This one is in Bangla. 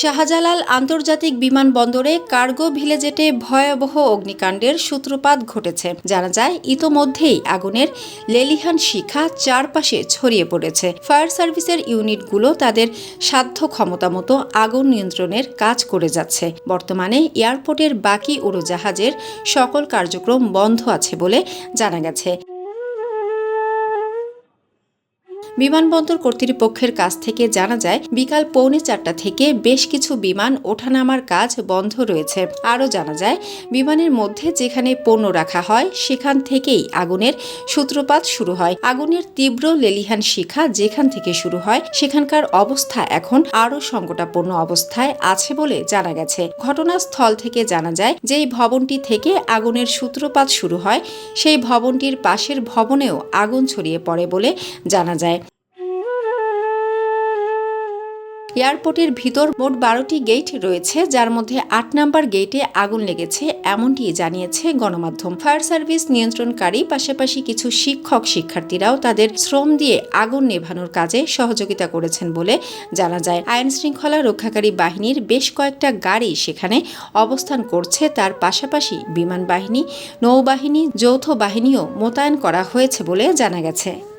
শাহজালাল আন্তর্জাতিক বিমানবন্দরে কার্গো ভিলেজেটে ভয়াবহ অগ্নিকাণ্ডের সূত্রপাত ঘটেছে। জানা যায়, ইতোমধ্যেই আগুনের লেলিহান শিখা চারপাশে ছড়িয়ে পড়েছে। ফায়ার সার্ভিসের ইউনিটগুলো তাদের সাধ্য ক্ষমতা মতো আগুন নিয়ন্ত্রণের কাজ করে যাচ্ছে। বর্তমানে এয়ারপোর্টের বাকি উড়োজাহাজের সকল কার্যক্রম বন্ধ আছে বলে জানা গেছে। বিমানবন্দর কর্তৃপক্ষের কাছ থেকে জানা যায়, বিকাল পৌনে চারটা থেকে বেশ কিছু বিমান ওঠানামার কাজ বন্ধ রয়েছে। আরও জানা যায়, বিমানের মধ্যে যেখানে পণ্য রাখা হয়, সেখান থেকেই আগুনের সূত্রপাত শুরু হয়। আগুনের তীব্র লেলিহান শিখা যেখান থেকে শুরু হয়, সেখানকার অবস্থা এখন আরও সংকটাপন্ন অবস্থায় আছে বলে জানা গেছে। ঘটনাস্থল থেকে জানা যায়, যেই ভবনটি থেকে আগুনের সূত্রপাত শুরু হয়, সেই ভবনটির পাশের ভবনেও আগুন ছড়িয়ে পড়ে বলে জানা যায়। এয়ারপোর্টের ভিতর মোট বারোটি গেট রয়েছে, যার মধ্যে আট নাম্বার গেটে আগুন লেগেছে, এমনটি জানিয়েছে গণমাধ্যম। ফায়ার সার্ভিস নিয়ন্ত্রণকারী, পাশাপাশি কিছু শিক্ষক শিক্ষার্থীরাও তাদের শ্রম দিয়ে আগুন নেভানোর কাজে সহযোগিতা করেছেন বলে জানা যায়। আইন শৃঙ্খলা রক্ষাকারী বাহিনীর বেশ কয়েকটা গাড়ি সেখানে অবস্থান করছে, তার পাশাপাশি বিমান বাহিনী, নৌবাহিনী, যৌথ বাহিনীও মোতায়েন করা হয়েছে বলে জানা গেছে।